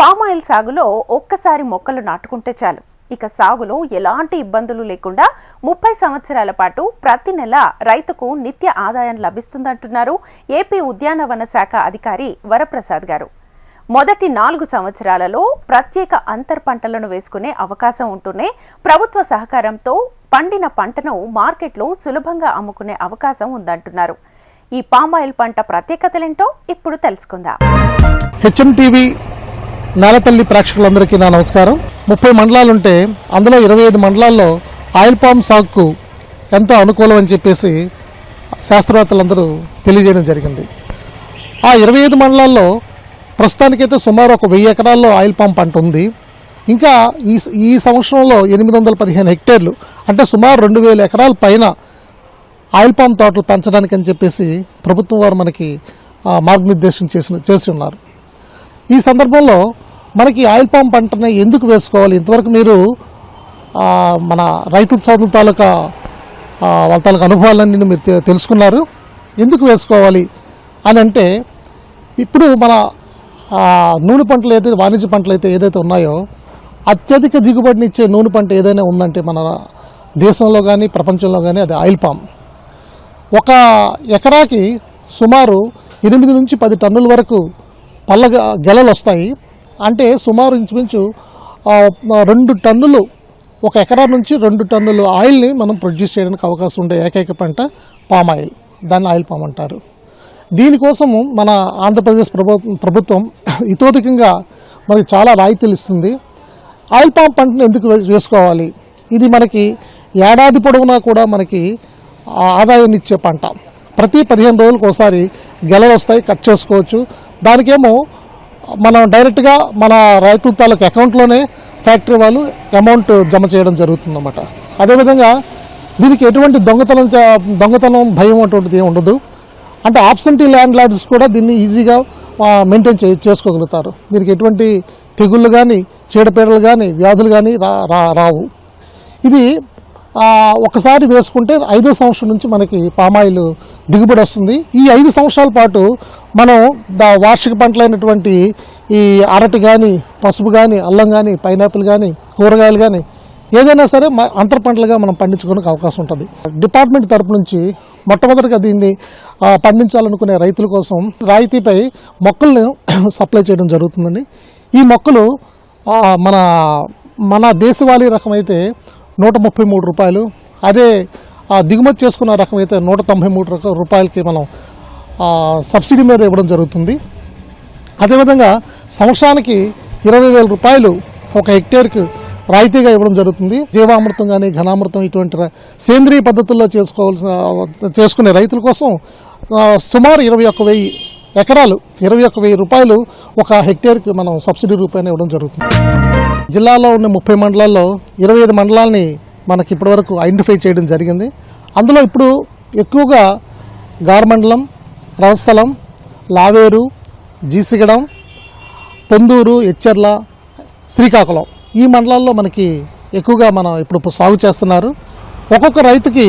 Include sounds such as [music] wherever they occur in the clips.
Palm oil సాగులో ఒక్కసారి మొక్కలు నాటుకుంటే చాలు. ఇక సాగులో ఎలాంటి ఇబ్బందులు లేకుండా ముప్పై సంవత్సరాల పాటు ప్రతి నెల రైతుకు నిత్య ఆదాయం లభిస్తుందంటున్నారు ఏపీ ఉద్యానవన శాఖ అధికారి వరప్రసాద్ గారు. మొదటి నాలుగు సంవత్సరాలలో ప్రత్యేక అంతర్ పంటలను వేసుకునే అవకాశం ఉంటూనే ప్రభుత్వ సహకారంతో పండిన పంటను మార్కెట్లో సులభంగా అమ్ముకునే అవకాశం ఉందంటున్నారు. ఈ పామాయిల్ పంట ప్రత్యేకతలేంటో ఇప్పుడు తెలుసుకుందాం. హెచ్ఎం టీవీ నేలతల్లి ప్రేక్షకులందరికీ నా నమస్కారం. ముప్పై మండలాలు ఉంటే అందులో ఇరవై ఐదు మండలాల్లో ఆయిల్ పామ్ సాగుకు ఎంతో అనుకూలం అని చెప్పేసి శాస్త్రవేత్తలందరూ తెలియజేయడం జరిగింది. ఆ ఇరవై ఐదు మండలాల్లో ప్రస్తుతానికైతే సుమారు ఒక వెయ్యి ఎకరాల్లో ఆయిల్ పామ్ పంట ఉంది. ఇంకా ఈ ఈ సంవత్సరంలో ఎనిమిది వందల పదిహేను హెక్టేర్లు అంటే సుమారు రెండు వేల ఎకరాల పైన ఆయిల్ పామ్ తోటలు పెంచడానికి అని చెప్పేసి ప్రభుత్వం వారు మనకి మార్గనిర్దేశం చేసిన చేసి ఉన్నారు. ఈ సందర్భంలో మనకి ఆయిల్ పామ్ పంటని ఎందుకు వేసుకోవాలి? ఇంతవరకు మీరు మన రైతు సోదరుల తాలూకా వాళ్ళ తాలూకా అనుభవాలన్నీ మీరు తెలుసుకున్నారు. ఎందుకు వేసుకోవాలి అని అంటే ఇప్పుడు మన నూనె పంటలు ఏదైతే వాణిజ్య పంటలు అయితే ఏదైతే ఉన్నాయో అత్యధిక దిగుబడినిచ్చే నూనె పంట ఏదైనా ఉందంటే మన దేశంలో కానీ ప్రపంచంలో కానీ అది ఆయిల్ పామ్. ఒక ఎకరాకి సుమారు ఎనిమిది నుంచి పది టన్నుల వరకు పళ్ళ గెలలు వస్తాయి. అంటే సుమారు ఇంచుమించు రెండు టన్నులు ఒక ఎకరా నుంచి రెండు టన్నులు ఆయిల్ని మనం ప్రొడ్యూస్ చేయడానికి అవకాశం ఉండే ఏకైక పంట పామ్ ఆయిల్. దాన్ని ఆయిల్ పామ్ అంటారు. దీనికోసము మన ఆంధ్రప్రదేశ్ ప్రభుత్వం ప్రభుత్వం ఇతోధికంగా మనకి చాలా రాయితీలు ఇస్తుంది. ఆయిల్ పామ్ పంటను ఎందుకు వేసుకోవాలి? ఇది మనకి ఏడాది పొడవునా కూడా మనకి ఆదాయాన్ని ఇచ్చే పంట. ప్రతి పదిహేను రోజులకు ఒకసారి గెలలు వస్తాయి కట్ చేసుకోవచ్చు. దానికేమో మనం డైరెక్ట్గా మన రైతు తాలూకు అకౌంట్లోనే ఫ్యాక్టరీ వాళ్ళు అమౌంట్ జమ చేయడం జరుగుతుందన్నమాట. అదేవిధంగా దీనికి ఎటువంటి దొంగతనం చే- దొంగతనం భయం అటువంటిది ఏమి ఉండదు. అంటే ఆబ్సెంటీ ల్యాండ్ లార్డ్స్ కూడా దీన్ని ఈజీగా మెయింటైన్ చే చేసుకోగలుగుతారు. దీనికి ఎటువంటి తెగుళ్ళు కానీ చీడపీడలు కానీ వ్యాధులు కానీ రా రా- రావు. ఇది ఒకసారి వేసుకుంటే ఐదో సంవత్సరం నుంచి మనకి పామాయిల్ దిగుబడి వస్తుంది. ఈ ఐదు సంవత్సరాల పాటు మనం దా వార్షిక పంటలైనటువంటి ఈ అరటి కానీ పసుపు కానీ అల్లం కానీ పైనాపిల్ కానీ కూరగాయలు కానీ ఏదైనా సరే మ- అంతర పంటలుగా మనం పండించుకోవడానికి అవకాశం ఉంటుంది. డిపార్ట్మెంట్ తరపు నుంచి మొట్టమొదటిగా దీన్ని పండించాలనుకునే రైతుల కోసం రాయితీపై మొక్కలను [coughs] సప్లై చేయడం జరుగుతుందండి. ఈ మొక్కలు మన మన దేశవాళీ రకం అయితే నూట ముప్పై మూడు రూపాయలు. అదే ఆ, దిగుమతి చేసుకున్న రకం అయితే నూట తొంభై మూడు రూపాయలకి మనం సబ్సిడీ మీద ఇవ్వడం జరుగుతుంది. అదేవిధంగా సంవత్సరానికి ఇరవై వేల రూపాయలు ఒక హెక్టేర్కి రాయితీగా ఇవ్వడం జరుగుతుంది. జీవామృతం కానీ ఘనామృతం ఇటువంటి సేంద్రియ పద్ధతుల్లో చేసుకోవాల్సిన చేసుకునే రైతుల కోసం సుమారు ఇరవై ఒక్క వెయ్యి ఎకరాలు ఇరవై ఒక వెయ్యి రూపాయలు ఒక హెక్టేర్కి మనం సబ్సిడీ రూపాయన ఇవ్వడం జరుగుతుంది. జిల్లాలో ఉన్న ముప్పై మండలాల్లో ఇరవై ఐదు మండలాల్ని మనకి ఇప్పటివరకు ఐడెంటిఫై చేయడం జరిగింది. అందులో ఇప్పుడు ఎక్కువగా గారమండలం రవస్థలం లావేరు జీసిగడం పొందూరు ఎచ్చర్ల శ్రీకాకుళం ఈ మండలాల్లో మనకి ఎక్కువగా మనం ఇప్పుడు సాగు చేస్తున్నారు. ఒక్కొక్క రైతుకి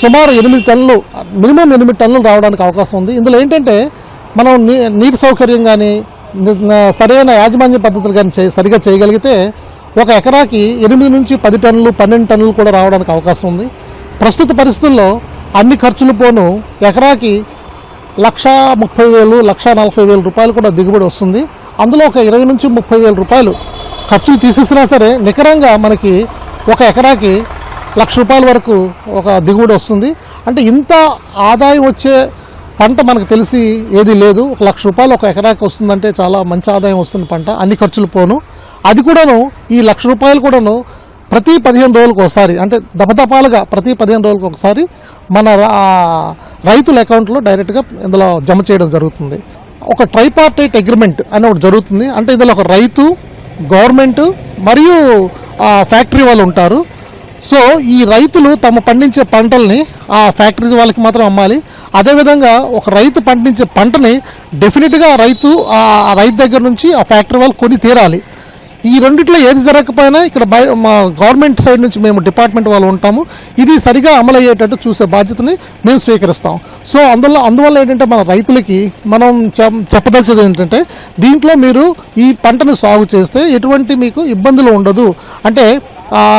సుమారు ఎనిమిది టన్నులు మినిమం ఎనిమిది టన్నులు రావడానికి అవకాశం ఉంది. ఇందులో ఏంటంటే మనం నీ నీటి సౌకర్యం కానీ సరైన యాజమాన్య పద్ధతులు కానీ చే సరిగా చేయగలిగితే ఒక ఎకరాకి ఎనిమిది నుంచి పది టన్నులు పన్నెండు టన్నులు కూడా రావడానికి అవకాశం ఉంది. ప్రస్తుత పరిస్థితుల్లో అన్ని ఖర్చులు పోను ఎకరాకి లక్ష ముప్పై వేలు లక్ష నలభై వేల రూపాయలు కూడా దిగుబడి వస్తుంది. అందులో ఒక ఇరవై నుంచి ముప్పై వేల రూపాయలు ఖర్చులు తీసేసినా సరే నికరంగా మనకి ఒక ఎకరాకి లక్ష రూపాయల వరకు ఒక దిగుబడి వస్తుంది. అంటే ఇంత ఆదాయం వచ్చే పంట మనకు తెలిసి ఏది లేదు. ఒక లక్ష రూపాయలు ఒక ఎకరాకి వస్తుందంటే చాలా మంచి ఆదాయం వస్తుంది పంట. అన్ని ఖర్చులు పోను. అది కూడాను ఈ లక్ష రూపాయలు కూడాను ప్రతి పదిహేను రోజులకు ఒకసారి అంటే దపదపాలుగా ప్రతి పదిహేను రోజులకు ఒకసారి మన రైతుల అకౌంట్లో డైరెక్ట్గా ఇందులో జమ చేయడం జరుగుతుంది. ఒక ట్రైపార్టైట్ అగ్రిమెంట్ అని ఒకటి జరుగుతుంది. అంటే ఇందులో ఒక రైతు గవర్నమెంట్ మరియు ఫ్యాక్టరీ వాళ్ళు ఉంటారు. సో ఈ రైతులు తమ పండించే పంటల్ని ఆ ఫ్యాక్టరీ వాళ్ళకి మాత్రం అమ్మాలి. అదేవిధంగా ఒక రైతు పండించే పంటని డెఫినెట్గా రైతు ఆ రైతు దగ్గర నుంచి ఆ ఫ్యాక్టరీ వాళ్ళు కొని తీరాలి. ఈ రెండిట్లో ఏది జరగకపోయినా ఇక్కడ మా గవర్నమెంట్ సైడ్ నుంచి మేము డిపార్ట్మెంట్ వాళ్ళు ఉంటాము. ఇది సరిగా అమలు అయ్యేటట్టు చూసే బాధ్యతని మేము స్వీకరిస్తాం. సో అందువల్ల అందువల్ల ఏంటంటే మన రైతులకి మనం చెప్- చెప్పదలిచేది ఏంటంటే దీంట్లో మీరు ఈ పంటను సాగు చేస్తే ఎటువంటి మీకు ఇబ్బందులు ఉండదు. అంటే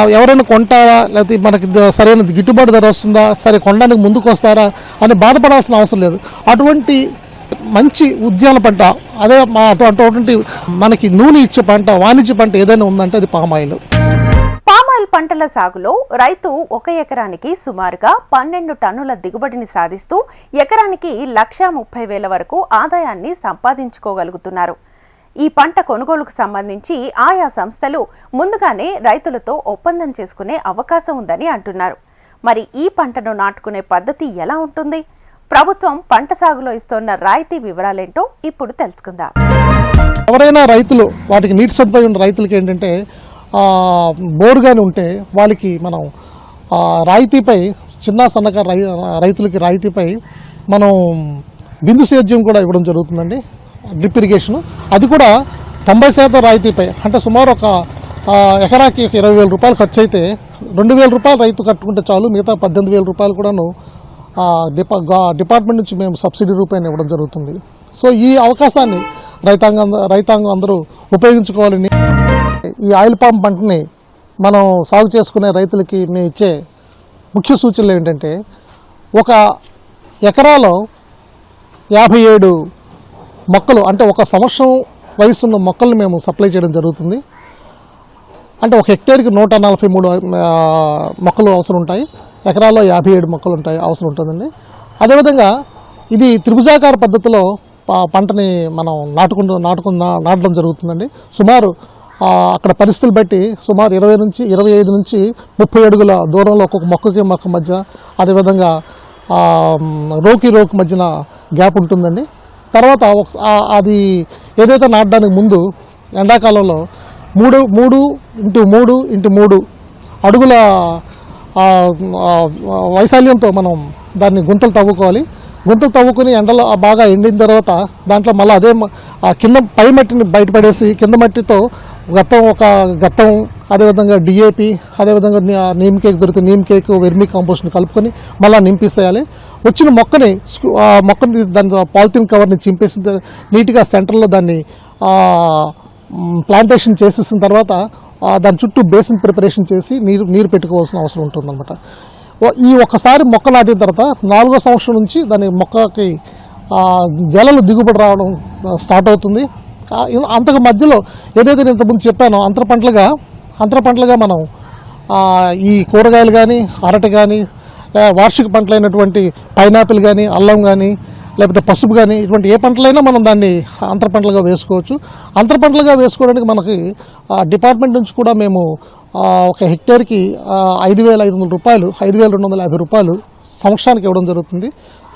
ఎవరైనా కొంటారా? లేకపోతే మనకి ద- సరైన గిట్టుబాటు ధర వస్తుందా? సరే కొనడానికి ముందుకు వస్తారా అని బాధపడాల్సిన అవసరం లేదు. అటువంటి మంచి ఉద్యాన పంట అదే మా అటువంటి మనకి నూనె ఇచ్చే పంట వాణిజ్య పంట ఏదైనా ఉందంటే అది పామాయిల్. పామాయిల్ పంటల సాగులో రైతు ఒక ఎకరానికి సుమారుగా పన్నెండు టన్నుల దిగుబడిని సాధిస్తూ ఎకరానికి లక్ష ముప్పై వేల వరకు ఆదాయాన్ని సంపాదించుకోగలుగుతున్నారు. ఈ పంట కొనుగోలుకు సంబంధించి ఆయా సంస్థలు ముందుగానే రైతులతో ఒప్పందం చేసుకునే అవకాశం ఉందని అంటున్నారు. మరి ఈ పంటను నాటుకునే పద్ధతి ఎలా ఉంటుంది? ప్రభుత్వం పంట సాగులో ఇస్తోన్న రాయితీ వివరాలేంటో ఇప్పుడు తెలుసుకుందాం. ఎవరైనా రైతులు వాటికి నీటి సదుపాయం ఉన్న రైతులకి ఏంటంటే బోర్ కానీ ఉంటే వాళ్ళకి మనం రాయితీపై చిన్న సన్నకారు రై రైతులకి రాయితీపై మనం బిందు సేద్యం కూడా ఇవ్వడం జరుగుతుందండి. Drip irrigation. అది కూడా తొంభై శాతం రాయితీపై. అంటే సుమారు ఒక ఎకరాకి ఇరవై వేల రూపాయలు ఖర్చు అయితే రెండు వేల రూపాయలు రైతు కట్టుకుంటే చాలు మిగతా పద్దెనిమిది వేల రూపాయలు కూడాను డిపా డిపార్ట్మెంట్ నుంచి మేము సబ్సిడీ రూపాయలు ఇవ్వడం జరుగుతుంది. సో ఈ అవకాశాన్ని రైతాంగం రైతాంగం అందరూ ఉపయోగించుకోవాలని ఈ ఆయిల్ పామ్ పంటని మనం సాగు చేసుకునే రైతులకి మేము ఇచ్చే ముఖ్య సూచనలు ఏంటంటే ఒక ఎకరాలో యాభై ఏడు మొక్కలు అంటే ఒక సంవత్సరం వయసున్న మొక్కల్ని మేము సప్లై చేయడం జరుగుతుంది. అంటే ఒక హెక్టేర్కి నూట నలభై మూడు మొక్కలు అవసరం ఉంటాయి. ఎకరాల్లో యాభై ఏడు మొక్కలు ఉంటాయి అవసరం ఉంటుందండి. అదేవిధంగా ఇది త్రిభుజాకార పద్ధతిలో పంటని మనం నాటుకుంటూ నాటుకున్న నాటడం జరుగుతుందండి. సుమారు అక్కడ పరిస్థితులు బట్టి సుమారు ఇరవై నుంచి ఇరవై ఐదు నుంచి ముప్పై అడుగుల దూరంలో ఒక్కొక్క మొక్కకి మొక్క మధ్య అదేవిధంగా రోకి రోకి మధ్యన గ్యాప్ ఉంటుందండి. తర్వాత అది ఏదైతే నాటడానికి ముందు ఎండాకాలంలో మూడు మూడు ఇంటూ మూడు ఇంటూ మూడు అడుగుల వైశాల్యంతో మనం దాన్ని గుంతలు తవ్వుకోవాలి. గుంతలు తవ్వుకొని ఎండలో బాగా ఎండిన తర్వాత దాంట్లో మళ్ళీ అదే ఆ కింద పై మట్టిని బయటపడేసి కింద మట్టితో గత్తం ఒక గత్తం అదేవిధంగా డిఏపి అదేవిధంగా నీమ్ కేక్ దొరికితే నీమ్ కేక్ వెర్మి కాంపోస్ట్ని కలుపుకొని మళ్ళీ నింపేసేయాలి. వచ్చిన మొక్కని మొక్కని దాని పాలిథిన్ కవర్ని చింపేసి నీట్గా సెంటర్లో దాన్ని ప్లాంటేషన్ చేసేసిన తర్వాత దాని చుట్టూ బేసిన్ ప్రిపరేషన్ చేసి నీరు నీరు పెట్టుకోవాల్సిన అవసరం ఉంటుందన్నమాట. ఈ ఒక్కసారి మొక్క నాటిన తర్వాత నాలుగో సంవత్సరం నుంచి దాని మొక్కకి గెలలు దిగుబడి రావడం స్టార్ట్ అవుతుంది. అంతకు మధ్యలో ఏదైతే నేను ఇంతకుముందు చెప్పానో అంతర పంటలుగా అంతర పంటలుగా మనం ఈ కూరగాయలు కానీ అరటి కానీ వార్షిక పంటలైనటువంటి పైనాపిల్ కానీ అల్లం కానీ లేకపోతే పసుపు కానీ ఇటువంటి ఏ పంటలైనా మనం దాన్ని అంతర పంటలుగా వేసుకోవచ్చు. అంతర పంటలుగా వేసుకోవడానికి మనకి డిపార్ట్మెంట్ నుంచి కూడా మేము ఒక హెక్టేర్కి ఐదు వేల ఐదు వందల రూపాయలు ఐదు వేల రెండు వందల యాభై రూపాయలు సంవత్సరానికి ఇవ్వడం జరుగుతుంది.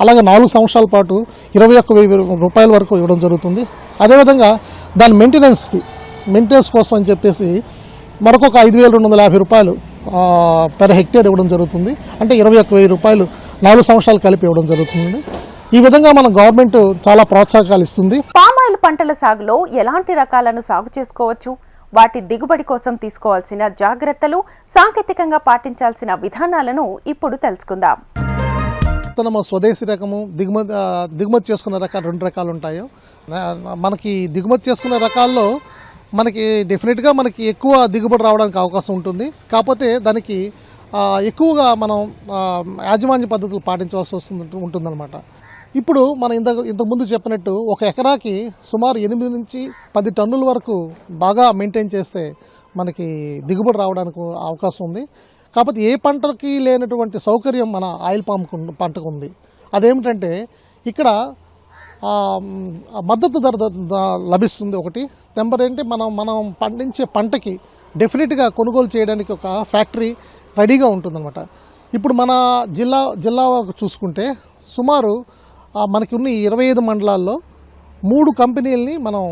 అలాగే నాలుగు సంవత్సరాల పాటు ఇరవై ఒక్క వెయ్యి రూపాయల వరకు ఇవ్వడం జరుగుతుంది. అదేవిధంగా దాని మెయింటెనెన్స్కి మెయింటెనెన్స్ కోసం అని చెప్పేసి మరొక ఐదు వేల రెండు వందల యాభై రూపాయలు ఆ, పెర్ హెక్టేర్ ఇవ్వడం జరుగుతుంది. అంటే ఇరవై ఒక్క వెయ్యి రూపాయలు నాలుగు సంవత్సరాలు కలిపి ఇవ్వడం జరుగుతుంది. ఈ విధంగా మన గవర్నమెంట్ చాలా ప్రోత్సాహకాలు ఇస్తుంది. పామాయిల్ పంటల సాగులో ఎలాంటి రకాలను సాగు చేసుకోవచ్చు? వాటి దిగుబడి కోసం తీసుకోవాల్సిన జాగ్రత్తలు సాంకేతికంగా పాటించాల్సిన విధానాలను ఇప్పుడు తెలుసుకుందాం. విత్తనము స్వదేశీ రకము దిగుమతి దిగుమతి చేసుకునే రకాలు రెండు రకాలు ఉంటాయి? మనకి దిగుమతి చేసుకునే రకాల్లో మనకి డెఫినెట్గా మనకి ఎక్కువ దిగుబడి రావడానికి అవకాశం ఉంటుంది. కాకపోతే దానికి ఎక్కువగా మనం యాజమాన్య పద్ధతులు పాటించవలసి వస్తుంది ఉంటుందన్నమాట. ఇప్పుడు మనం ఇంత ఇంతకుముందు చెప్పినట్టు ఒక ఎకరాకి సుమారు ఎనిమిది నుంచి పది టన్నుల వరకు బాగా మెయింటైన్ చేస్తే మనకి దిగుబడి రావడానికి అవకాశం ఉంది. కాకపోతే ఏ పంటకి లేనటువంటి సౌకర్యం మన ఆయిల్ పామ్ పంటకు ఉంది. అదేమిటంటే ఇక్కడ మద్దతు ధర లభిస్తుంది ఒకటి. నెంబర్ ఏంటి? మనం మనం పండించే పంటకి డెఫినెట్గా కొనుగోలు చేయడానికి ఒక ఫ్యాక్టరీ రెడీగా ఉంటుందన్నమాట. ఇప్పుడు మన జిల్లా జిల్లా వరకు చూసుకుంటే సుమారు మనకి ఉన్న ఇరవై ఐదు మండలాల్లో మూడు కంపెనీలని మనం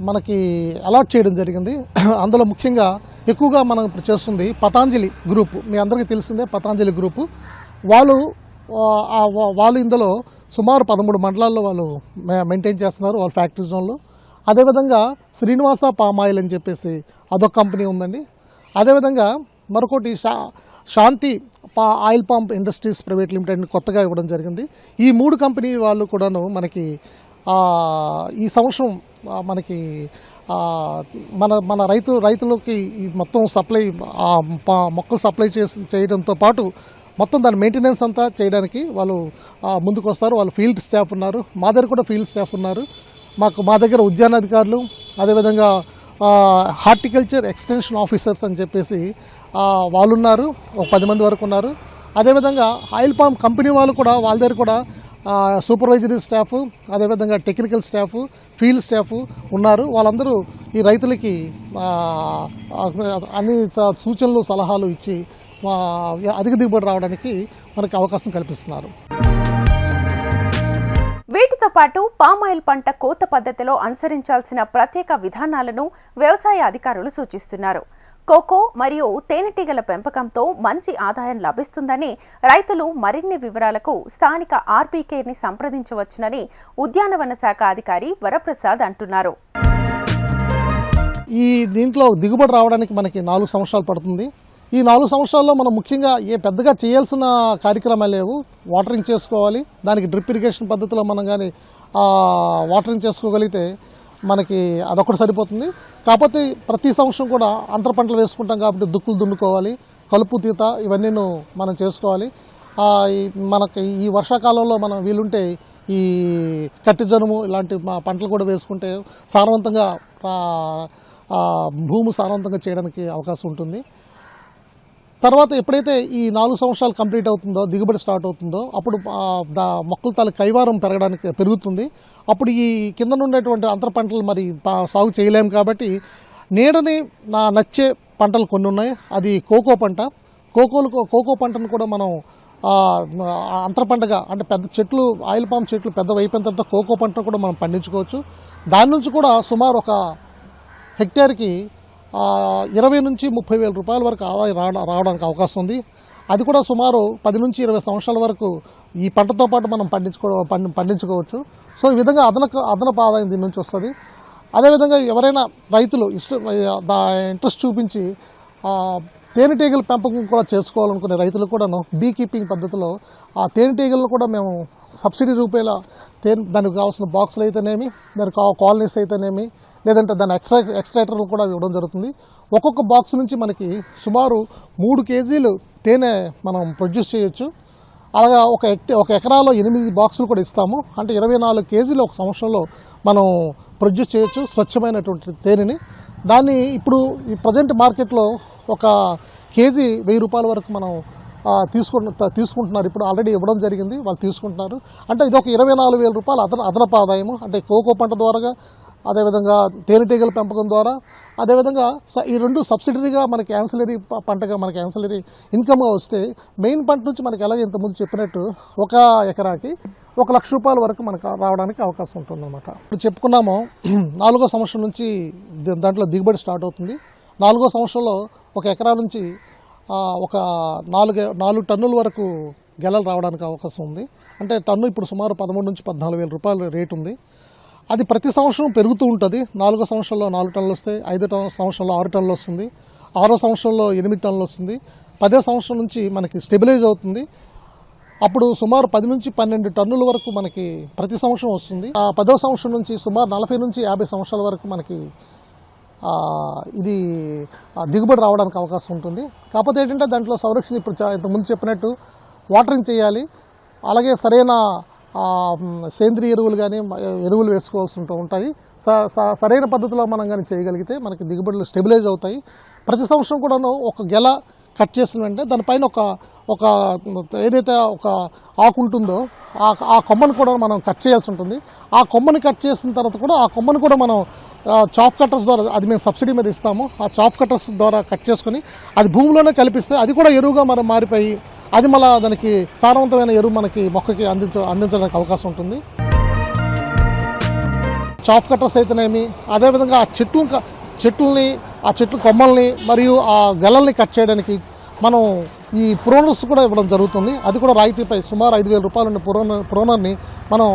మనకి అలాట్ చేయడం జరిగింది. [clears throat] అందులో ముఖ్యంగా ఎక్కువగా మనం ఇప్పుడు చేస్తుంది పతాంజలి గ్రూప్ మీ అందరికీ తెలిసిందే పతాంజలి గ్రూపు వాళ్ళు వాళ్ళు ఇందులో సుమారు పదమూడు మండలాల్లో వాళ్ళు మెయింటైన్ చేస్తున్నారు వాళ్ళ ఫ్యాక్టరీ జోన్లో అదేవిధంగా శ్రీనివాస పామాయిల్ అని చెప్పేసి అదొక కంపెనీ ఉందండి. అదేవిధంగా మరొకటి శా Shanti oil pump industries private లిమిటెడ్ని కొత్తగా ఇవ్వడం జరిగింది. ఈ మూడు కంపెనీ వాళ్ళు కూడాను మనకి ఈ సంవత్సరం మనకి మన మన రైతు రైతులకి ఈ మొత్తం సప్లై మొక్కలు సప్లై చేసి చేయడంతో పాటు మొత్తం దాని మెయింటెనెన్స్ అంతా చేయడానికి వాళ్ళు ముందుకు వస్తారు వాళ్ళు ఫీల్డ్ స్టాఫ్ ఉన్నారు. మా దగ్గర కూడా ఫీల్డ్ స్టాఫ్ ఉన్నారు. మాకు మా దగ్గర ఉద్యానాధికారులు అదేవిధంగా హార్టికల్చర్ ఎక్స్టెన్షన్ ఆఫీసర్స్ అని చెప్పేసి వాళ్ళు ఉన్నారు ఒక పది మంది వరకు ఉన్నారు. అదేవిధంగా ఆయిల్ పామ్ కంపెనీ వాళ్ళు కూడా వాళ్ళ దగ్గర కూడా సూపర్వైజరీ స్టాఫ్ అదేవిధంగా టెక్నికల్ స్టాఫ్ ఫీల్డ్ స్టాఫ్ ఉన్నారు. వాళ్ళందరూ ఈ రైతులకి అన్ని సూచనలు సలహాలు ఇచ్చి అధిక దిగుబడి రావడానికి మనకి అవకాశం కల్పిస్తున్నారు. వీటితో పాటు పామాయిల్ పంట కోత పద్ధతిలో అనుసరించాల్సిన ప్రత్యేక విధానాలను వ్యవసాయ అధికారులు సూచిస్తున్నారు. కోకో మరియు తేనెటీగల పెంపకంతో మంచి ఆదాయం లభిస్తుందని రైతులు మరిన్ని వివరాలకు స్థానిక ఆర్బీకేని సంప్రదించవచ్చునని ఉద్యానవన శాఖ అధికారి వరప్రసాద్ అంటున్నారు. ఈ దీంట్లో దిగుబడి రావడానికి మనకి నాలుగు సంవత్సరాలు పడుతుంది. ఈ నాలుగు సంవత్సరాల్లో మనం ముఖ్యంగా ఏ పెద్దగా చేయాల్సిన కార్యక్రమాలు లేవు. వాటరింగ్ చేసుకోవాలి. దానికి డ్రిప్ ఇరిగేషన్ పద్ధతిలో మనం కానీ వాటరింగ్ చేసుకోగలిగితే మనకి అదొకటి సరిపోతుంది. కాకపోతే ప్రతి సంవత్సరం కూడా అంతర పంటలు వేసుకుంటాం కాబట్టి దుక్కులు దున్నుకోవాలి కలుపు తీత ఇవన్నీ మనం చేసుకోవాలి. మనకి ఈ వర్షాకాలంలో మనం వీలుంటే ఈ కట్టి జనుము ఇలాంటి మా పంటలు కూడా వేసుకుంటే సారవంతంగా భూమి సారవంతంగా చేయడానికి అవకాశం ఉంటుంది. తర్వాత ఎప్పుడైతే ఈ నాలుగు సంవత్సరాలు కంప్లీట్ అవుతుందో దిగుబడి స్టార్ట్ అవుతుందో అప్పుడు దా మొక్కల తల కైవారం పెరగడానికి పెరుగుతుంది. అప్పుడు ఈ కింద ఉండేటువంటి అంతర పంటలు మరి సాగు చేయలేము కాబట్టి నీడని నా నచ్చే పంటలు కొన్ని ఉన్నాయి. అది కోకో పంట. కోకోలు కోకో పంటను కూడా మనం అంతర పంటగా అంటే పెద్ద చెట్లు ఆయిల్ పామ్ చెట్లు పెద్ద అయిపోయిన తర్వాత కోకో పంటను కూడా మనం పండించుకోవచ్చు. దాని నుంచి కూడా సుమారు ఒక హెక్టేర్కి ఇరవై నుంచి ముప్పై వేల రూపాయల వరకు ఆదాయం రావడానికి అవకాశం ఉంది. అది కూడా సుమారు పది నుంచి ఇరవై సంవత్సరాల వరకు ఈ పంటతో పాటు మనం పండించుకో పండించుకోవచ్చు. సో ఈ విధంగా అదనపు అదనపు ఆదాయం దీని నుంచి వస్తుంది. అదేవిధంగా ఎవరైనా రైతులు ఇష్ట దా ఇంట్రెస్ట్ చూపించి తేనెటీగల పెంపకం కూడా చేసుకోవాలనుకునే రైతులు కూడాను బీ కీపింగ్ పద్ధతిలో ఆ తేనెటీగలను కూడా మేము సబ్సిడీ రూపేలా తేనె దానికి కావాల్సిన బాక్సులు అయితేనేమి దానికి కాలనీస్ అయితేనేమి లేదంటే దాని ఎక్స్ట్రా ఎక్స్ట్రాక్టర్లు కూడా ఇవ్వడం జరుగుతుంది. ఒక్కొక్క బాక్స్ నుంచి మనకి సుమారు మూడు కేజీలు తేనె మనం ప్రొడ్యూస్ చేయొచ్చు. అలాగా ఒక ఒక ఎకరాలో ఎనిమిది బాక్సులు కూడా ఇస్తాము. అంటే ఇరవై నాలుగు కేజీలు ఒక సంవత్సరంలో మనం ప్రొడ్యూస్ చేయొచ్చు స్వచ్ఛమైనటువంటి తేనెని. దాన్ని ఇప్పుడు ఈ ప్రజెంట్ మార్కెట్లో ఒక కేజీ వెయ్యి రూపాయల వరకు మనం ఆ, తీసుకుంటు తీసుకుంటున్నారు. ఇప్పుడు ఆల్రెడీ ఇవ్వడం జరిగింది. వాళ్ళు తీసుకుంటున్నారు. అంటే ఇది ఒక ఇరవై నాలుగు వేల రూపాయలు అదన అదనపు ఆదాయము అంటే కోకో పంట ద్వారా అదేవిధంగా తేనెటీగల పెంపకం ద్వారా అదేవిధంగా స- ఈ రెండు సబ్సిడరీగా మనకి యాన్సిలరీ పంటగా మనకి యాన్సిలరీ ఇన్కమ్గా వస్తే మెయిన్ పంట నుంచి మనకి ఎలాగ ఇంతకుముందు చెప్పినట్టు ఒక ఎకరాకి ఒక లక్ష రూపాయల వరకు మనకు రావడానికి అవకాశం ఉంటుందన్నమాట. ఇప్పుడు చెప్పుకున్నాము నాలుగో సంవత్సరం నుంచి దాంట్లో దిగుబడి స్టార్ట్ అవుతుంది. నాలుగో సంవత్సరంలో ఒక ఎకరా నుంచి ఒక నాలుగు నాలుగు టన్నుల వరకు గెలలు రావడానికి అవకాశం ఉంది. అంటే టన్ను ఇప్పుడు సుమారు పదమూడు నుంచి పద్నాలుగు వేల రూపాయల రేటు ఉంది. అది ప్రతి సంవత్సరం పెరుగుతూ ఉంటుంది. నాలుగో సంవత్సరంలో నాలుగు టన్నులు వస్తాయి ఐదో టన్ సంవత్సరంలో ఆరు టన్నులు వస్తుంది ఆరో సంవత్సరంలో ఎనిమిది టన్నులు వస్తుంది. పదే సంవత్సరం నుంచి మనకి స్టెబిలైజ్ అవుతుంది. అప్పుడు సుమారు పది నుంచి పన్నెండు టన్నుల వరకు మనకి ప్రతి సంవత్సరం వస్తుంది. ఆ పదో సంవత్సరం నుంచి సుమారు నలభై నుంచి యాభై సంవత్సరాల వరకు మనకి ఇది దిగుబడి రావడానికి అవకాశం ఉంటుంది. కాకపోతే ఏంటంటే దాంట్లో సంరక్షణ ఇప్పుడు చా- ఇంతకుముందు చెప్పినట్టు వాటరింగ్ చేయాలి. అలాగే సరైన సేంద్రియ ఎరువులు కానీ ఎరువులు వేసుకోవాల్సి ఉంటూ ఉంటాయి. స- సరైన పద్ధతిలో మనం కానీ చేయగలిగితే మనకి దిగుబడులు స్టెబిలైజ్ అవుతాయి. ప్రతి సంవత్సరం కూడాను ఒక గెల కట్ చేసిన వెంటనే దానిపైన ఒక ఒక ఏదైతే ఒక ఆకు ఉంటుందో ఆ ఆ కొమ్మను కూడా మనం కట్ చేయాల్సి ఉంటుంది. ఆ కొమ్మని కట్ చేసిన తర్వాత కూడా ఆ కొమ్మను కూడా మనం చాప్ కట్టర్స్ ద్వారా అది మేము సబ్సిడీ మీద ఇస్తాము. ఆ చాప్ కట్టర్స్ ద్వారా కట్ చేసుకొని అది భూమిలోనే కలిపిస్తే అది కూడా ఎరువుగా మనం మారిపోయి అది మళ్ళీ దానికి సారవంతమైన ఎరువు మనకి మొక్కకి అందించ అందించడానికి అవకాశం ఉంటుంది. చాప్ కట్టర్స్ అయితేనేమి అదేవిధంగా ఆ చెట్లు చెట్లని ఆ చెట్లు కొమ్మల్ని మరియు ఆ గలల్ని కట్ చేయడానికి మనం ఈ ప్రోనర్స్ కూడా ఇవ్వడం జరుగుతుంది. అది కూడా రాయితీపై సుమారు ఐదు వేల రూపాయలు ఉన్న ప్రోనర్ ప్రోనర్ని మనం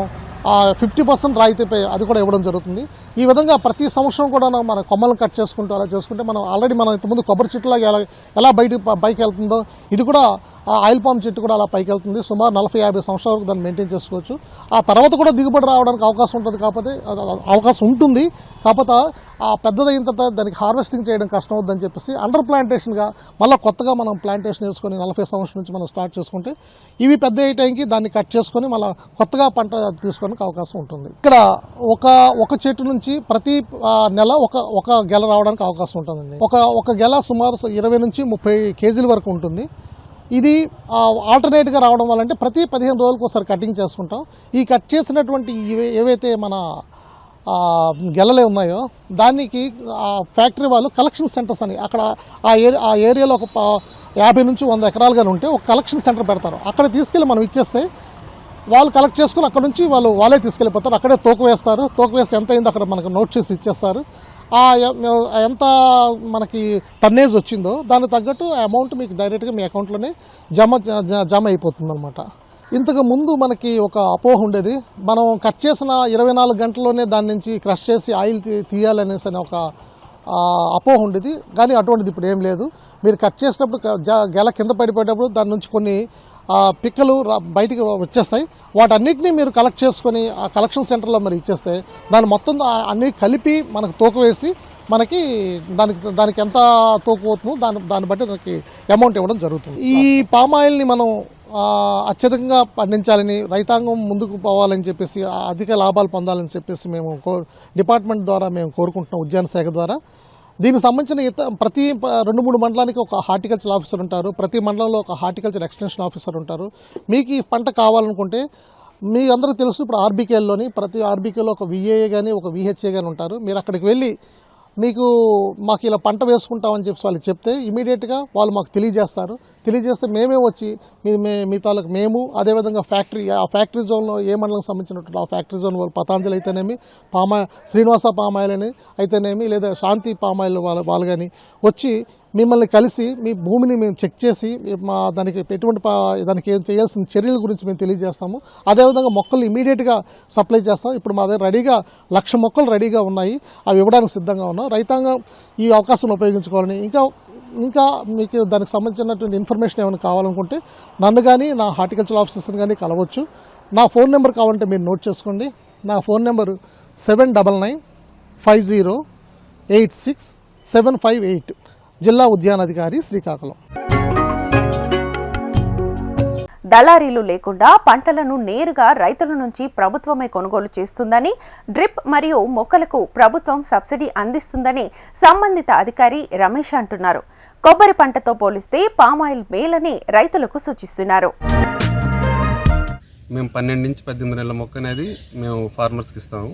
ఫిఫ్టీ పర్సెంట్ రాయితీపై అది కూడా ఇవ్వడం జరుగుతుంది. ఈ విధంగా ప్రతి సంవత్సరం కూడా మన కొమ్మలను కట్ చేసుకుంటూ అలా చేసుకుంటే మనం ఆల్రెడీ మనం ఇంతకుముందు కొబ్బరి చెట్టులాగా ఎలా ఎలా బయట పైకి వెళ్తుందో ఇది కూడా ఆ ఆయిల్ పామ్ చెట్టు కూడా అలా పైకి వెళ్తుంది. సుమారు నలభై యాభై సంవత్సరాల వరకు దాన్ని మెయింటైన్ చేసుకోవచ్చు. ఆ తర్వాత కూడా దిగుబడి రావడానికి అవకాశం ఉంటుంది కాకపోతే అవకాశం ఉంటుంది. కాకపోతే ఆ పెద్దదైన తర్వాత దానికి హార్వెస్టింగ్ చేయడం కష్టం అవుతుందని చెప్పేసి అండర్ ప్లాంటేషన్గా మళ్ళీ కొత్తగా మనం ప్లాంటేషన్ వేసుకొని నలభై సంవత్సరం నుంచి మనం స్టార్ట్ చేసుకుంటే ఇవి పెద్ద అయ్యే టైంకి దాన్ని కట్ చేసుకొని మళ్ళీ కొత్తగా పంట తీసుకోవడానికి అవకాశం ఉంటుంది. ఇక్కడ ఒక ఒక చెట్టు నుంచి ప్రతి నెల ఒక ఒక గెల రావడానికి అవకాశం ఉంటుందండి. ఒక ఒక గెల సుమారు ఇరవై నుంచి ముప్పై కేజీల వరకు ఉంటుంది. ఇది ఆల్టర్నేట్గా రావడం వల్ల అంటే ప్రతి పదిహేను రోజులకు ఒకసారి కటింగ్ చేసుకుంటాం. ఈ కట్ చేసినటువంటి ఇవే ఏవైతే మన గెలలే ఉన్నాయో దానికి ఆ ఫ్యాక్టరీ వాళ్ళు కలెక్షన్ సెంటర్స్ అని అక్కడ ఆ ఏరియా ఆ ఏరియాలో ఒక యాభై నుంచి వంద ఎకరాలుగానే ఉంటే ఒక కలెక్షన్ సెంటర్ పెడతారు. అక్కడ తీసుకెళ్ళి మనం ఇచ్చేస్తే వాళ్ళు కలెక్ట్ చేసుకుని అక్కడ నుంచి వాళ్ళు వాళ్ళే తీసుకెళ్ళిపోతారు. అక్కడే తోక వేస్తారు. తోక వేసి ఎంత అయిందో అక్కడ మనకు నోట్ చేసి ఇచ్చేస్తారు. ఆ ఎంత మనకి టన్నేజ్ వచ్చిందో దానికి తగ్గట్టు ఆ అమౌంట్ మీకు డైరెక్ట్గా మీ అకౌంట్లోనే జమ జమ అయిపోతుంది అనమాట ఇంతకు ముందు మనకి ఒక అపోహ ఉండేది. మనం కట్ చేసిన ఇరవై నాలుగు గంటల్లోనే దాని నుంచి క్రష్ చేసి ఆయిల్ తీయాలనేసి అని ఒక అపోహ ఉండేది. కానీ అటువంటిది ఇప్పుడు ఏం లేదు. మీరు కట్ చేసినప్పుడు జ- గెల కింద పడిపోయేటప్పుడు దాని నుంచి కొన్ని పిక్కలు బయటికి వచ్చేస్తాయి. వాటన్నిటిని మీరు కలెక్ట్ చేసుకొని ఆ కలెక్షన్ సెంటర్లో మరి ఇచ్చేస్తే దాని మొత్తం అన్ని కలిపి మనకు తూకం వేసి మనకి దానికి దానికి ఎంత తూకం అవుతుందో దాని దాన్ని బట్టి మనకి అమౌంట్ ఇవ్వడం జరుగుతుంది. ఈ పామాయిల్ని మనం అత్యధికంగా పండించాలని రైతాంగం ముందుకు పోవాలని చెప్పేసి అధిక లాభాలు పొందాలని చెప్పేసి మేము కో డిపార్ట్మెంట్ ద్వారా మేము కోరుకుంటున్నాం ఉద్యాన శాఖ ద్వారా. దీనికి సంబంధించిన ఇత ప్రతి రెండు మూడు మండలానికి ఒక హార్టికల్చర్ ఆఫీసర్ ఉంటారు. ప్రతి మండలంలో ఒక హార్టికల్చర్ ఎక్స్టెన్షన్ ఆఫీసర్ ఉంటారు. మీకు ఈ పంట కావాలనుకుంటే మీ అందరూ తెలుసు ఇప్పుడు ఆర్బీకేల్లోని ప్రతి ఆర్బీకేలో ఒక విఏఏ కానీ ఒక విహెచ్ఏ కానీ ఉంటారు. మీరు అక్కడికి వెళ్ళి మీకు మాకు ఇలా పంట వేసుకుంటామని చెప్పి వాళ్ళు చెప్తే ఇమీడియట్గా వాళ్ళు మాకు తెలియజేస్తారు. తెలియజేస్తే మేమే వచ్చి మీ మే- మీ తాలూకు మేము అదేవిధంగా ఫ్యాక్టరీ ఆ ఫ్యాక్టరీ జోన్లో ఏ మండలం సంబంధించినటువంటి ఆ ఫ్యాక్టరీ జోన్ వాళ్ళు పతాంజలి అయితేనేమి పామా శ్రీనివాస పామాయిల్ అని అయితేనేమి లేదా శాంతి పామాయిల్ వాళ్ళ వాళ్ళు కానీ వచ్చి మిమ్మల్ని కలిసి మీ భూమిని మేము చెక్ చేసి మా దానికి ఎటువంటి దానికి ఏం చేయాల్సిన చర్యల గురించి మేము తెలియజేస్తాము. అదేవిధంగా మొక్కలు ఇమీడియట్గా సప్లై చేస్తాం. ఇప్పుడు మా దగ్గర రెడీగా లక్ష మొక్కలు రెడీగా ఉన్నాయి. అవి ఇవ్వడానికి సిద్ధంగా ఉన్నాం. రైతాంగం ఈ అవకాశం ఉపయోగించుకోవాలని ఇంకా ఇంకా మీకు దానికి సంబంధించినటువంటి ఇన్ఫర్మేషన్ ఏమైనా కావాలనుకుంటే నన్ను కానీ నా హార్టికల్చర్ ఆఫీసర్ని కానీ కలవచ్చు. నా ఫోన్ నెంబర్ కావాలంటే మీరు నోట్ చేసుకోండి. నా phone number seven double nine five zero eight six seven five eight జిల్లా ఉద్యానాధికారి శ్రీకాకుళం. దళారీలు లేకుండా పంటలను నేరుగా రైతుల నుంచి ప్రభుత్వమే కొనుగోలు చేస్తుందని డ్రిప్ మరియు మొక్కలకు ప్రభుత్వం సబ్సిడీ అందిస్తుందని సంబంధిత అధికారి రమేష్ అంటున్నారు. కొబ్బరి పంటతో పోలిస్తే పామాయిల్ మేలని రైతులకు సూచిస్తున్నారు. మేము పన్నెండు నుంచి పద్దెనిమిది నెలల మొక్క అనేది మేము ఫార్మర్స్కి ఇస్తాము.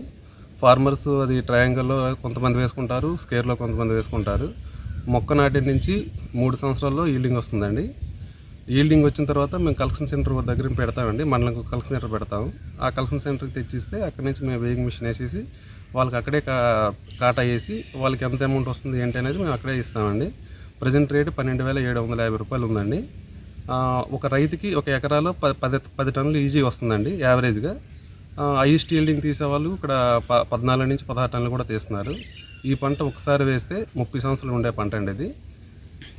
ఫార్మర్స్ అది ట్రయాంగిల్లో కొంతమంది వేసుకుంటారు స్కేర్లో కొంతమంది వేసుకుంటారు. మొక్క నాటి నుంచి మూడు సంవత్సరాల్లో ఈల్డింగ్ వస్తుందండి. ఈల్డింగ్ వచ్చిన తర్వాత మేము కలెక్షన్ సెంటర్ దగ్గర పెడతామండి. మండలం కలెక్షన్ సెంటర్ పెడతాము. ఆ కలెక్షన్ సెంటర్కి తెచ్చిస్తే అక్కడి నుంచి మేము వేయింగ్ మిషన్ వేసేసి వాళ్ళకి అక్కడే కా కాటా వేసి వాళ్ళకి ఎంత అమౌంట్ వస్తుంది ఏంటి అనేది మేము అక్కడే ఇస్తామండి. ప్రజెంట్ రేటు పన్నెండు వేల ఏడు వందల యాభై రూపాయలు ఉందండి. ఒక రైతుకి ఒక ఎకరాలో పది పది టన్నులు ఈజీ వస్తుందండి యావరేజ్గా. హైయెస్ట్ ఈల్డింగ్ తీసేవాళ్ళు ఇక్కడ ప పద్నాలుగు నుంచి పదహారు టన్నులు కూడా తీస్తున్నారు. ఈ పంట ఒకసారి వేస్తే ముప్పై సంవత్సరాలు ఉండే పంట అండి ఇది.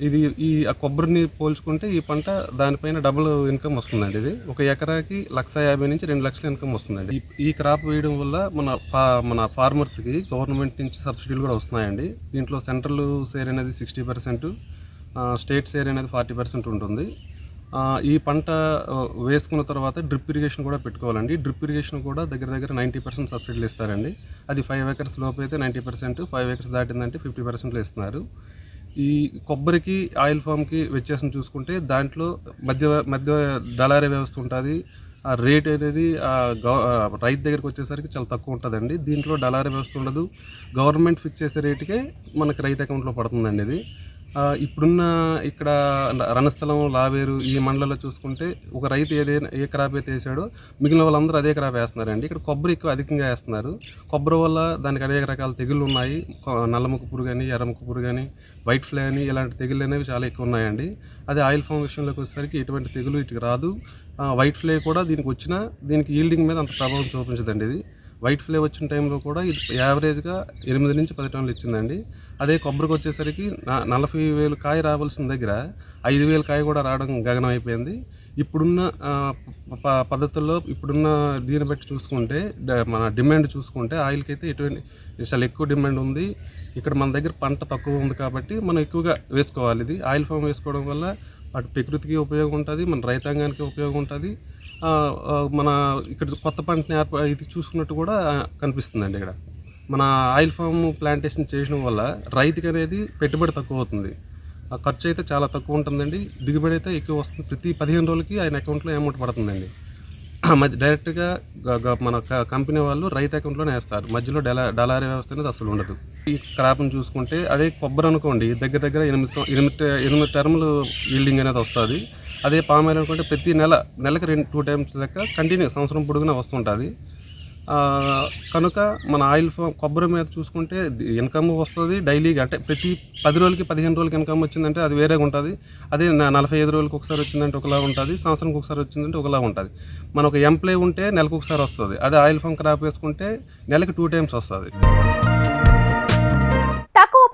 ఇది ఈ ఆ కొబ్బరిని పోల్చుకుంటే ఈ పంట దానిపైన డబుల్ ఇన్కమ్ వస్తుందండి ఇది. ఒక ఎకరాకి లక్ష యాభై నుంచి రెండు లక్షల ఇన్కమ్ వస్తుందండి. ఈ- క్రాప్ వేయడం వల్ల మన ఫా- మన ఫార్మర్స్కి గవర్నమెంట్ నుంచి సబ్సిడీలు కూడా వస్తున్నాయండి. దీంట్లో సెంట్రల్ షేర్ అనేది సిక్స్టీ పర్సెంట్ స్టేట్ షేర్ అనేది ఫార్టీ పర్సెంట్ ఉంటుంది. ఈ పంట వేసుకున్న తర్వాత డ్రిప్ ఇరిగేషన్ కూడా పెట్టుకోవాలండి. డ్రిప్ ఇరిగేషన్ కూడా దగ్గర దగ్గర నైంటీ పర్సెంట్ సబ్సిడీలు ఇస్తారండి. అది ఫైవ్ ఎకర్స్ లోపు అయితే నైంటీ పర్సెంట్ ఫైవ్ ఎకర్స్ దాటిందంటే ఫిఫ్టీ పర్సెంట్లు ఇస్తున్నారు. ఈ కొబ్బరికి ఆయిల్ ఫామ్కి వ్యత్యాసం చూసుకుంటే దాంట్లో మధ్య మధ్య దళారీ వ్యవస్థ ఉంటుంది. ఆ రేట్ అనేది గవ రైతు దగ్గరికి వచ్చేసరికి చాలా తక్కువ ఉంటుందండి. దీంట్లో డలారీ వ్యవస్థ ఉండదు. గవర్నమెంట్ ఫిక్స్ చేసే రేటుకే మనకి రైతు అకౌంట్లో పడుతుందండి ఇది. ఇప్పుడున్న ఇక్కడ రణస్థలం లావేరు ఈ మండలంలో చూసుకుంటే ఒక రైతు ఏదైనా ఏ క్రాప్ అయితే వేసాడో మిగిలిన వాళ్ళందరూ అదే క్రాప్ వేస్తున్నారండి. ఇక్కడ కొబ్బరి ఎక్కువ అధికంగా వేస్తున్నారు. కొబ్బరి వల్ల దానికి అనేక రకాల తెగుళ్ళు ఉన్నాయి. నల్లముక్కు పురుగు కానీ ఎర్రముక్కు పురుగు కానీ వైట్ ఫ్లై అని ఇలాంటి తెగుళ్ళు అనేవి చాలా ఎక్కువ ఉన్నాయండి. అదే ఆయిల్ ఫామ్ విషయంలోకి వచ్చేసరికి ఎటువంటి తెగులు ఇటుకు రాదు. వైట్ ఫ్లై కూడా దీనికి వచ్చిన దీనికి ఈల్డింగ్ మీద అంత ప్రభావం చూపించదండి ఇది. వైట్ ఫ్లే వచ్చిన టైంలో కూడా ఇది యావరేజ్గా ఎనిమిది నుంచి పది టన్నులు ఇచ్చిందండి. అదే కొబ్బరికి వచ్చేసరికి నా- నలభై వేలు కాయ రావాల్సిన దగ్గర ఐదు వేలు కాయ కూడా రావడం గగనం అయిపోయింది. ఇప్పుడున్న ప- పద్ధతుల్లో ఇప్పుడున్న దీన్ని బట్టి చూసుకుంటే డ- మన డిమాండ్ చూసుకుంటే ఆయిల్కి అయితే ఎటువంటి చాలా ఎక్కువ డిమాండ్ ఉంది. ఇక్కడ మన దగ్గర పంట తక్కువ ఉంది కాబట్టి మనం ఎక్కువగా వేసుకోవాలి. ఇది ఆయిల్ ఫామ్ వేసుకోవడం వల్ల అటు ప్రకృతికి ఉపయోగం ఉంటుంది మన రైతాంగానికి ఉపయోగం ఉంటుంది. మన ఇక్కడ కొత్త పంటని ఏర్ప ఇది చూసుకున్నట్టు కూడా కనిపిస్తుందండి ఇక్కడ. మన ఆయిల్ ఫామ్ ప్లాంటేషన్ చేయడం వల్ల రైతుకి అనేది పెట్టుబడి తక్కువ అవుతుంది. ఆ ఖర్చు అయితే చాలా తక్కువ ఉంటుందండి. దిగుబడి అయితే ఎక్కువ వస్తుంది. ప్రతి పదిహేను రోజులకి ఆయన అకౌంట్లో అమౌంట్ పడుతుందండి. [clears throat] మధ్య డైరెక్ట్గా మన క- కంపెనీ వాళ్ళు రైతు అకౌంట్లోనే వేస్తారు. మధ్యలో డలా డలారీ వ్యవస్థ అనేది అసలు ఉండదు. ఈ క్రాప్ని చూసుకుంటే అదే కొబ్బరి అనుకోండి దగ్గర దగ్గర ఎనిమిది ఎనిమిది ఎనిమిది టర్ములు ఈల్డింగ్ అనేది వస్తుంది. అదే పామ్ ఆయిల్ అనుకుంటే ప్రతి నెల నెలకు రెండు టూ టైమ్స్ లెక్క కంటిన్యూ సంవత్సరం పొడుగునా వస్తుంటుంది. కనుక మన ఆయిల్ ఫామ్ కొబ్బరి మీద చూసుకుంటే ఇన్కమ్ వస్తుంది డైలీగా అంటే ప్రతి పది రోజులకి పదిహేను రోజులకి ఇన్కమ్ వచ్చిందంటే అది వేరేగా ఉంటుంది. అదే నలభై ఐదు రోజులకి ఒకసారి వచ్చిందంటే ఒకలా ఉంటుంది. సంవత్సరంకి ఒకసారి వచ్చిందంటే ఒకలా ఉంటుంది. మన ఒక ఎంప్లాయ్ ఉంటే నెలకు ఒకసారి వస్తుంది. అదే ఆయిల్ ఫామ్ క్రాప్ వేసుకుంటే నెలకి టూ టైమ్స్ వస్తుంది.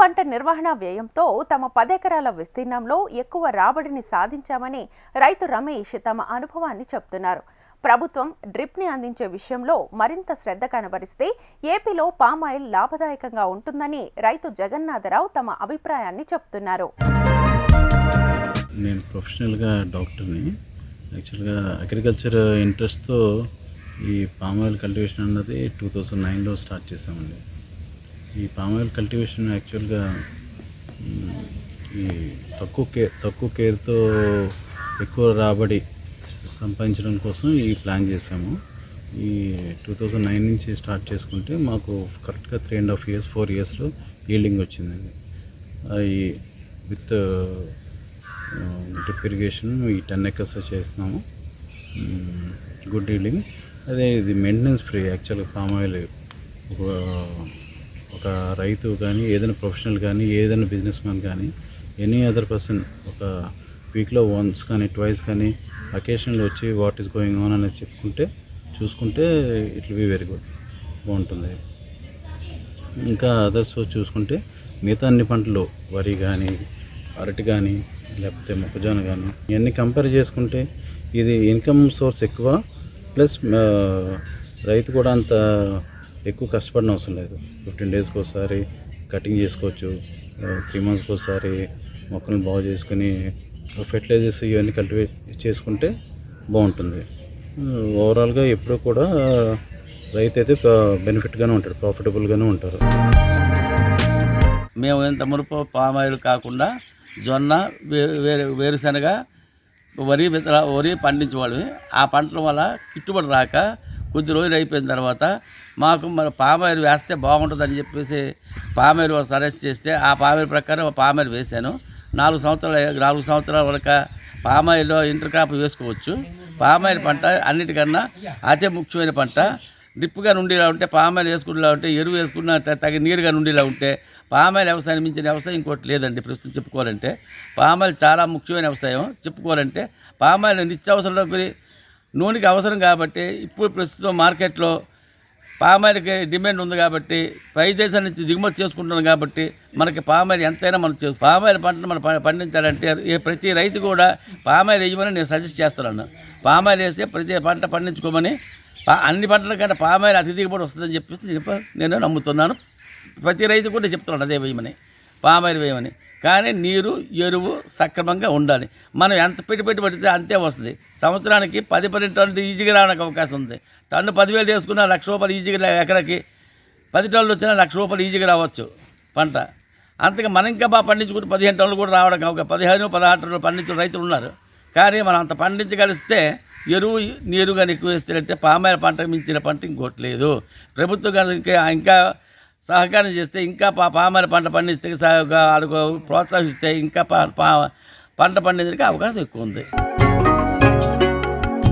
పంట నిర్వహణ వ్యయంతో తమ పదెకరాల విస్తీర్ణంలో ఎక్కువ రాబడిని సాధించామని రైతు రమేష్ తమ అనుభవాన్ని చెప్తున్నారు ప్రభుత్వం డ్రిప్ని అందించే విషయంలో మరింత శ్రద్ధ కనబరిస్తే ఏపీలో పామాయిల్ లాభదాయకంగా ఉంటుందని రైతు జగన్నాథరావు తమ అభిప్రాయాన్ని చెప్తున్నారు నేను ప్రొఫెషనల్గా డాక్టర్ని. యాక్చువల్గా అగ్రికల్చర్ ఇంట్రెస్ట్తో ఈ పామాయిల్ కల్టివేషన్ అన్నది టూ థౌజండ్ నైన్లో స్టార్ట్ చేసామండి ఈ పామ్ ఆయిల్ కల్టివేషన్ యాక్చువల్గా ఈ తక్కువ కేర్ తక్కువ కేర్తో ఎక్కువ రాబడి సంపాదించడం కోసం ఈ ప్లాన్ చేసాము ఈ టూ థౌజండ్ నైన్ నుంచి స్టార్ట్ చేసుకుంటే మాకు కరెక్ట్గా three and half years four ఇయర్స్లో ఈల్డింగ్ వచ్చిందండి. ఈ విత్ డ్రిప్ ఇరిగేషన్ ఈ టెన్ ఎకర్స్ చేస్తున్నాము. Good yielding. అదే ఇది మెయింటెనెన్స్ ఫ్రీ యాక్చువల్గా పామ్ ఆయిల్ ఒక ఒక రైతు కానీ ఏదైనా ప్రొఫెషనల్ కానీ ఏదైనా బిజినెస్ మ్యాన్ కానీ ఎనీ అదర్ పర్సన్ ఒక వీక్లో వన్స్ కానీ ట్వైస్ కానీ అకేషన్లో వచ్చి వాట్ ఈస్ గోయింగ్ ఆన్ అనేది చెప్పుకుంటే చూసుకుంటే ఇట్ బి వెరీ గుడ్. బాగుంటుంది. ఇంకా అదర్స్ చూసుకుంటే మిగతా అన్ని పంటలు వరి కానీ అరటి కానీ లేకపోతే మొక్కజొన్న కానీ ఇవన్నీ కంపేర్ చేసుకుంటే ఇది ఇన్కమ్ సోర్స్ ఎక్కువ ప్లస్ రైతు కూడా అంత ఎక్కువ కష్టపడిన అవసరం లేదు. ఫిఫ్టీన్ డేస్కి ఒకసారి కటింగ్ చేసుకోవచ్చు. త్రీ మంత్స్కి ఒకసారి మొక్కలను బాగు చేసుకుని ఫెర్టిలైజర్స్ ఇవన్నీ కల్టివేట్ చేసుకుంటే బాగుంటుంది. ఓవరాల్గా ఎప్పుడూ కూడా రైతు అయితే బెనిఫిట్గానే ఉంటాడు ప్రాఫిటబుల్గానే ఉంటారు. మేము ఇంత పామ్ పామాయిల్ కాకుండా జొన్న వేరు వేరుశనగ వరి వరి పండించేవాళ్ళవి ఆ పంటల వల్ల గిట్టుబడి రాక కొద్ది రోజులు అయిపోయిన తర్వాత మాకు మన పామాయిల్ వేస్తే బాగుంటుందని చెప్పేసి పామాయిల్ సజెస్ట్ చేస్తే ఆ పామాయిల్ ప్రకారం పామాయిల్ వేశాను. నాలుగు సంవత్సరాలు నాలుగు సంవత్సరాల వరకు పామాయిల్లో ఇంటర్ క్రాప్ వేసుకోవచ్చు. పామాయిల్ పంట అన్నిటికన్నా అతి ముఖ్యమైన పంట. డ్రిప్గా నుండిలా ఉంటే పామాయిల్ వేసుకునేలా ఉంటే ఎరువు వేసుకున్న తగిన నీరుగా నుండిలా ఉంటే పామాయిల్ వ్యవసాయం మించిన వ్యవసాయం ఇంకోటి లేదండి ప్రస్తుతం చెప్పుకోవాలంటే. పామాయిల్ చాలా ముఖ్యమైన వ్యవసాయం చెప్పుకోవాలంటే పామాయిల్ నిత్యావసరంలోకి నూనెకి అవసరం కాబట్టి ఇప్పుడు ప్రస్తుతం మార్కెట్లో పామాయిల్కి డిమాండ్ ఉంది కాబట్టి పై దేశాల నుంచి దిగుమతి చేసుకుంటున్నాం కాబట్టి మనకి పామాయిల్ ఎంతైనా మనం చేసు పామాయిల్ పంటను మనం పండించాలంటే ప్రతి రైతు కూడా పామాయిల్ వేయమని నేను సజెస్ట్ చేస్తున్నాను. పామాయిల్ వేస్తే ప్రతి పంట పండించుకోమని పా- అన్ని పంటల కంటే పామాయిల్ అతి దిగుబడి వస్తుందని చెప్పేసి నేను నేను నమ్ముతున్నాను. ప్రతి రైతు కూడా చెప్తున్నాను అదే వేయమని. పామాయిల్ వేయమని. కానీ నీరు ఎరువు సక్రమంగా ఉండాలి. మనం ఎంత పెట్టుబడి పెడితే అంతే వస్తుంది. సంవత్సరానికి పది పన్నెండు టన్నులు ఈజీగా రావడానికి అవకాశం ఉంది. టన్ను పదివేలు వేసుకున్న లక్ష రూపాయలు ఈజీగా ఎకరకి పది టన్నులు వచ్చినా లక్ష రూపాయలు ఈజీగా రావచ్చు పంట. అంతగా మనం ఇంకా బాగా పండించుకుంటే పదిహేను టన్నులు కూడా రావడానికి అవకాశం. పదిహేను పదహారు టన్నులు పండించిన రైతులు ఉన్నారు. కానీ మనం అంత పండించగలిస్తే ఎరువు నీరు కానీ ఎక్కువ వేస్తే పామాయిల పంట మించిన పంట ఇంకోటి లేదు. ప్రభుత్వం కనుక ఇంకా సహకారం చేస్తే ఇంకా పా పామాయిల పంట పండిస్తే ప్రోత్సహిస్తే ఇంకా పా పా- పంట పండించడానికి అవకాశం ఎక్కువ ఉంది.